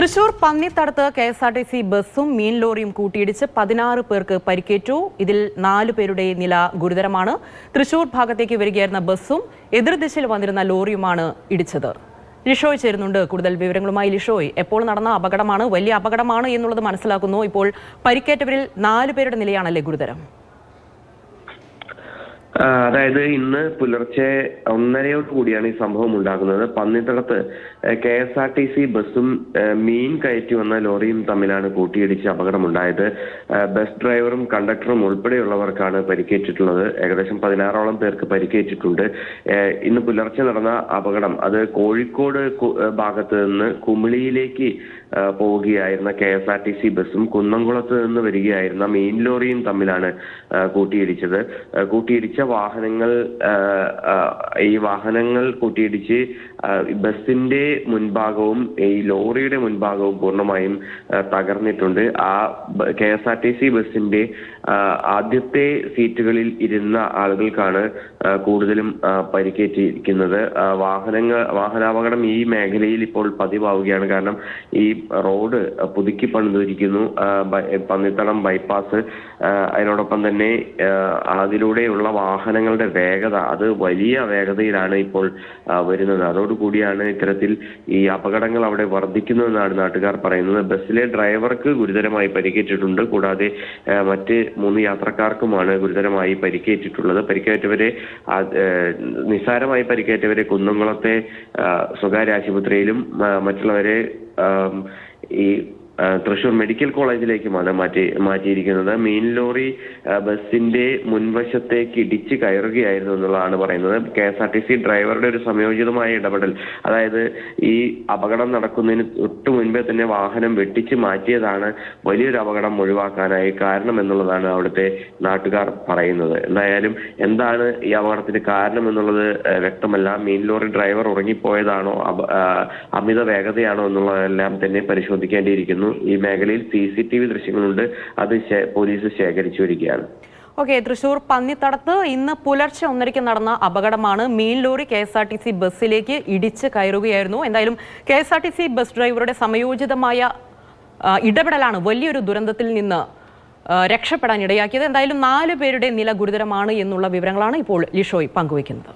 Thrissur പന്നിത്തടത്ത് K S R T C ബസ്സും മീൻ ലോറിയും കൂട്ടിയിടിച്ച് പതിനാറ് പേർക്ക് പരിക്കേറ്റു. ഇതിൽ നാലു പേരുടെ നില ഗുരുതരമാണ്. തൃശൂർ ഭാഗത്തേക്ക് വരികയായിരുന്ന ബസ്സും എതിർദിശയിൽ വന്നിരുന്ന ലോറിയുമാണ് ഇടിച്ചത്. ലിഷോയ് ചേരുന്നുണ്ട്. കൂടുതൽ വിവരങ്ങളുമായി ലിഷോയ്. എപ്പോൾ നടന്ന അപകടമാണ്? വലിയ അപകടമാണ് എന്നുള്ളത് മനസ്സിലാക്കുന്നു. ഇപ്പോൾ പരിക്കേറ്റവരിൽ നാലു പേരുടെ നിലയാണല്ലേ ഗുരുതരം? അതായത് ഇന്ന് പുലർച്ചെ ഒന്നരയോട് കൂടിയാണ് ഈ സംഭവം ഉണ്ടാകുന്നത്. പന്നിത്തടത്ത് K S R T C ബസ്സും മീൻ കയറ്റി വന്ന ലോറിയും തമ്മിലാണ് കൂട്ടിയിടിച്ച് അപകടമുണ്ടായത്. ബസ് ഡ്രൈവറും കണ്ടക്ടറും ഉൾപ്പെടെയുള്ളവർക്കാണ് പരിക്കേറ്റിട്ടുള്ളത്. ഏകദേശം പതിനാറോളം പേർക്ക് പരിക്കേറ്റിട്ടുണ്ട്. ഇന്ന് പുലർച്ചെ നടന്ന അപകടം അത് കോഴിക്കോട് ഭാഗത്ത് നിന്ന് കുമിളിയിലേക്ക് പോവുകയായിരുന്ന K S R T C ബസ്സും കുന്നംകുളത്ത് നിന്ന് വരികയായിരുന്ന മീൻ ലോറിയും തമ്മിലാണ് കൂട്ടിയിടിച്ചത്. ആ, വാഹനങ്ങൾ ഈ വാഹനങ്ങൾ കൂട്ടിയിടിച്ച് ബസിന്റെ മുൻഭാഗവും ഈ ലോറിയുടെ മുൻഭാഗവും പൂർണമായും തകർന്നിട്ടുണ്ട്. ആ K S R T C ബസിന്റെ ആദ്യത്തെ സീറ്റുകളിൽ ഇരുന്ന ആളുകൾക്കാണ് കൂടുതലും പരിക്കേറ്റിരിക്കുന്നത്. വാഹനങ്ങൾ വാഹനാപകടം ഈ മേഖലയിൽ ഇപ്പോൾ പതിവാവുകയാണ്. കാരണം ഈ റോഡ് പുതുക്കി പണിതിരിക്കുന്നു. പന്നിത്തടം ബൈപ്പാസ് അതിനോടൊപ്പം തന്നെ അതിലൂടെയുള്ള വാഹനങ്ങളുടെ വേഗത അത് വലിയ വേഗതയിലാണ് ഇപ്പോൾ വരുന്നത്. അതോടുകൂടിയാണ് ഇത്തരത്തിൽ ഈ അപകടങ്ങൾ അവിടെ വർദ്ധിക്കുന്നതെന്നാണ് നാട്ടുകാർ പറയുന്നത്. ബസ്സിലെ ഡ്രൈവർക്ക് ഗുരുതരമായി പരിക്കേറ്റിട്ടുണ്ട്. കൂടാതെ മറ്റ് മൂന്ന് യാത്രക്കാർക്കുമാണ് ഗുരുതരമായി പരിക്കേറ്റിട്ടുള്ളത്. പരിക്കേറ്റവരെ നിസ്സാരമായി പരിക്കേറ്റവരെ കുന്നംകുളത്തെ സ്വകാര്യ ആശുപത്രിയിലും മറ്റുള്ളവരെ ഈ തൃശൂർ മെഡിക്കൽ കോളേജിലേക്കുമാണ് മാറ്റി മാറ്റിയിരിക്കുന്നത്. മീൻ ലോറി ബസിന്റെ മുൻവശത്തേക്ക് ഇടിച്ച് കയറുകയായിരുന്നു എന്നുള്ളതാണ് പറയുന്നത്. K S R T C ഡ്രൈവറുടെ ഒരു സംയോജിതമായ ഇടപെടൽ. അതായത് ഈ അപകടം നടക്കുന്നതിന് തൊട്ട് മുൻപേ തന്നെ വാഹനം വെട്ടിച്ച് മാറ്റിയതാണ് വലിയൊരു അപകടം ഒഴിവാക്കാനായി കാരണം എന്നുള്ളതാണ് അവിടുത്തെ നാട്ടുകാർ പറയുന്നത്. എന്തായാലും എന്താണ് ഈ അപകടത്തിന് കാരണം എന്നുള്ളത് വ്യക്തമല്ല. മീൻ ലോറി ഡ്രൈവർ ഉറങ്ങിപ്പോയതാണോ അമിത വേഗതയാണോ എന്നുള്ളതെല്ലാം തന്നെ പരിശോധിക്കേണ്ടിയിരിക്കുന്നു. ഈ മേഖലയിൽ സി സി ടി വി ദൃശ്യങ്ങളുണ്ട്. അത് പോലീസ് ശേഖരിച്ചു വരികയാണ്. ഓക്കെ തൃശൂർ പന്നിത്തടത്ത് ഇന്ന് പുലർച്ചെ ഒന്നരയ്ക്ക് നടന്ന അപകടമാണ് മീൻ lorry K S R T C ബസ്സിലേക്ക് ഇടിച്ച് കയറുകയായിരുന്നു. എന്തായാലും K S R T C bus ഡ്രൈവറുടെ സമയോചിതമായ ഇടപെടലാണ് വലിയൊരു ദുരന്തത്തിൽ നിന്ന് രക്ഷപ്പെടാൻ ഇടയാക്കിയത് എന്തായാലും നാല് പേരുടെ നില ഗുരുതരമാണ് എന്നുള്ള വിവരങ്ങളാണ് ഇപ്പോൾ ലിഷോയ് പങ്കുവയ്ക്കുന്നത്.